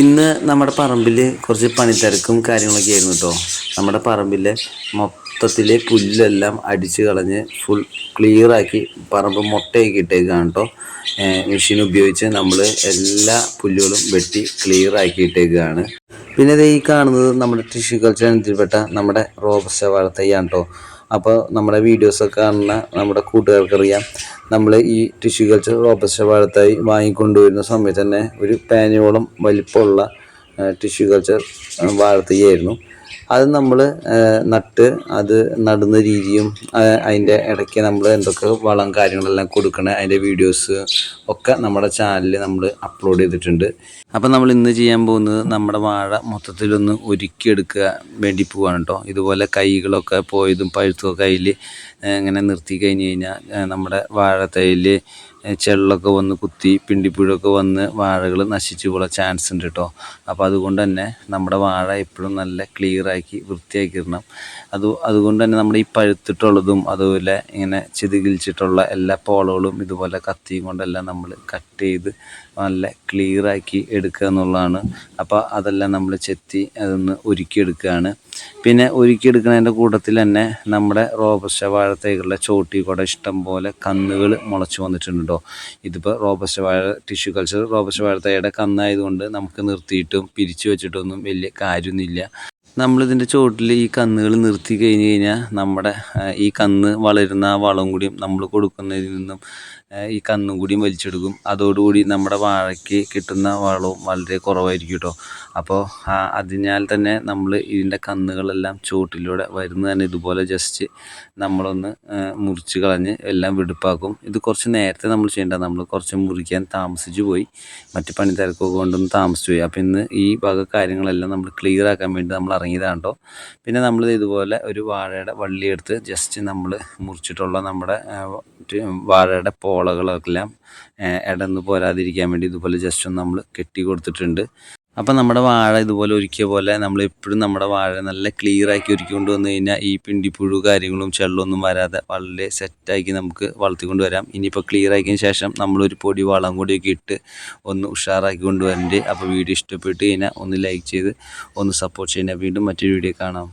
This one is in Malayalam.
ഇന്ന് നമ്മുടെ പറമ്പിൽ കുറച്ച് പണിത്തിരക്കും കാര്യങ്ങളൊക്കെ ആയിരുന്നു കേട്ടോ നമ്മുടെ പറമ്പിലെ മൊത്തത്തിലെ പുല്ലെല്ലാം അടിച്ച് കളഞ്ഞ് ഫുൾ ക്ലിയറാക്കി പറമ്പ് മുട്ടയൊക്കെ ഇട്ടേക്കാണ് കേട്ടോ മെഷീൻ ഉപയോഗിച്ച് നമ്മൾ എല്ലാ പുല്ലുകളും വെട്ടി ഇട്ടേക്കാണ്. പിന്നെ ഈ കാണുന്നത് നമ്മുടെ ടിഷ്യൂ കൾച്ചർ ഇനത്തിൽപ്പെട്ട നമ്മുടെ റോബസ്റ്റ വളർത്തയ്യാണ് കേട്ടോ അപ്പോൾ നമ്മുടെ വീഡിയോസൊക്കെ കാണുന്ന നമ്മുടെ കൂട്ടുകാർക്കറിയാം. നമ്മൾ ഈ ടിഷ്യൂ കൾച്ചർ റോബസ്റ്റ ഭാഗത്തായി വാങ്ങിക്കൊണ്ടുവരുന്ന സമയത്ത് തന്നെ ഒരു പാനിയോളം വലിപ്പമുള്ള ടിഷ്യൂ കൾച്ചർ വാഴത്തൈയായിരുന്നു അത് നമ്മൾ നട്ട് അത് നടുന്ന രീതിയും അതിന്റെ ഇടയ്ക്ക് നമ്മൾ എന്തൊക്കെ വളം കാര്യങ്ങളെല്ലാം കൊടുക്കണേ അതിന്റെ വീഡിയോസ് ഒക്കെ നമ്മുടെ ചാനലിൽ നമ്മൾ അപ്ലോഡ് ചെയ്തിട്ടുണ്ട്. അപ്പം നമ്മൾ ഇന്ന് ചെയ്യാൻ പോകുന്നത് നമ്മുടെ വാഴ മൊത്തത്തിലൊന്ന് ഒരുക്കിയെടുക്കുക വേണ്ടി പോവാണ് കേട്ടോ ഇതുപോലെ കൈകളൊക്കെ പോയതും പഴുത്തൊക്കെ കയ്യിൽ ഇങ്ങനെ നിർത്തി കഴിഞ്ഞ് കഴിഞ്ഞാൽ നമ്മുടെ വാഴത്തൈയിൽ ചെള്ളൊക്കെ വന്ന് കുത്തി പിണ്ടിപ്പുഴൊക്കെ വന്ന് വാഴകൾ നശിച്ചു പോകാൻ ചാൻസ് ഉണ്ട് കേട്ടോ അപ്പോൾ അതുകൊണ്ട് തന്നെ നമ്മുടെ വാഴ എപ്പോഴും നല്ല ക്ലിയർ ആക്കി വൃത്തിയാക്കി ഇടണം അത് അതുകൊണ്ട് തന്നെ നമ്മുടെ ഈ പഴുത്തിട്ടുള്ളതും അതുപോലെ ഇങ്ങനെ ചെതികിളിച്ചിട്ടുള്ള എല്ലാ പോളകളും ഇതുപോലെ കത്തിയും കൊണ്ടെല്ലാം നമ്മൾ കട്ട് ചെയ്ത് നല്ല ക്ലിയറാക്കി എടുക്കുക എന്നുള്ളതാണ്. അപ്പോൾ അതെല്ലാം നമ്മൾ ചെത്തി അതൊന്ന് ഒരുക്കിയെടുക്കുകയാണ് പിന്നെ ഒരുക്കിയെടുക്കുന്നതിന്റെ കൂട്ടത്തിൽ തന്നെ നമ്മുടെ റോബസ്റ്റ വാഴത്തേക്കുള്ള ചോട്ടി കൂടെ ഇഷ്ടം പോലെ കന്നുകൾ മുളച്ച് വന്നിട്ടുണ്ടോ ഇതിപ്പോൾ റോബസ്റ്റ വാഴ ടിഷ്യൂ കൾച്ചർ റോബസ്റ്റ വാഴത്തേയുടെ കന്നായതുകൊണ്ട് നമുക്ക് നിർത്തിയിട്ടും പിരിച്ചു വെച്ചിട്ടൊന്നും വലിയ കാര്യമൊന്നുമില്ല. നമ്മളിതിന്റെ ചുവട്ടിൽ ഈ കന്നുകൾ നിർത്തി കഴിഞ്ഞ് കഴിഞ്ഞാൽ നമ്മുടെ ഈ കന്ന് വളരുന്ന ആ വളം കൂടിയും നമ്മൾ കൊടുക്കുന്നതിൽ നിന്നും ഈ കന്നും കൂടിയും വലിച്ചെടുക്കും. അതോടുകൂടി നമ്മുടെ വാഴയ്ക്ക് കിട്ടുന്ന വളവും വളരെ കുറവായിരിക്കും കേട്ടോ അപ്പോൾ അതിനാൽ തന്നെ നമ്മൾ ഇതിന്റെ കന്നുകളെല്ലാം ചുവട്ടിലൂടെ വരുന്ന തന്നെ ഇതുപോലെ ജസ്റ്റ് നമ്മളൊന്ന് മുറിച്ച് കളഞ്ഞ് എല്ലാം വെടുപ്പാക്കും. ഇത് കുറച്ച് നേരത്തെ നമ്മൾ ചെയ്യേണ്ട നമ്മൾ കുറച്ച് മുറിക്കാൻ താമസിച്ചു പോയി. മറ്റ് പണി തിരക്കൊക്കെ കൊണ്ടൊന്ന് താമസിച്ചു പോയി. അപ്പോൾ ഇന്ന് ഈ വക കാര്യങ്ങളെല്ലാം നമ്മൾ ക്ലിയർ ആക്കാൻ വേണ്ടി നമ്മൾ ഇറങ്ങിയതാണ് കേട്ടോ പിന്നെ നമ്മൾ ഇതുപോലെ ഒരു വാഴയുടെ വള്ളിയെടുത്ത് ജസ്റ്റ് നമ്മൾ മുറിച്ചിട്ടുള്ള നമ്മുടെ വാഴയുടെ പോളകളെല്ലാം ഇടന്ന് പോരാതിരിക്കാൻ വേണ്ടി ഇതുപോലെ ജസ്റ്റ് ഒന്ന് നമ്മൾ കെട്ടി കൊടുത്തിട്ടുണ്ട്. അപ്പം നമ്മുടെ വാഴ ഇതുപോലെ ഒരുക്കിയ പോലെ നമ്മൾ എപ്പോഴും നമ്മുടെ വാഴ നല്ല ക്ലിയർ ആക്കി ഒരുക്കിക്കൊണ്ട് വന്നു കഴിഞ്ഞാൽ ഈ പിണ്ടിപ്പുഴു കാര്യങ്ങളും ചെള്ളൊന്നും വരാതെ വളരെ സെറ്റാക്കി നമുക്ക് വളർത്തിക്കൊണ്ട് വരാം. ഇനിയിപ്പോൾ ക്ലിയർ ആക്കിയതിന് ശേഷം നമ്മളൊരു പൊടി വളം കൂടിയൊക്കെ ഇട്ട് ഒന്ന് ഉഷാറാക്കി കൊണ്ടുവരണ്ടേ അപ്പോൾ വീഡിയോ ഇഷ്ടപ്പെട്ട് കഴിഞ്ഞാൽ ഒന്ന് ലൈക്ക് ചെയ്ത് ഒന്ന് സപ്പോർട്ട് ചെയ്യുന്ന വീണ്ടും മറ്റൊരു വീഡിയോ കാണാം.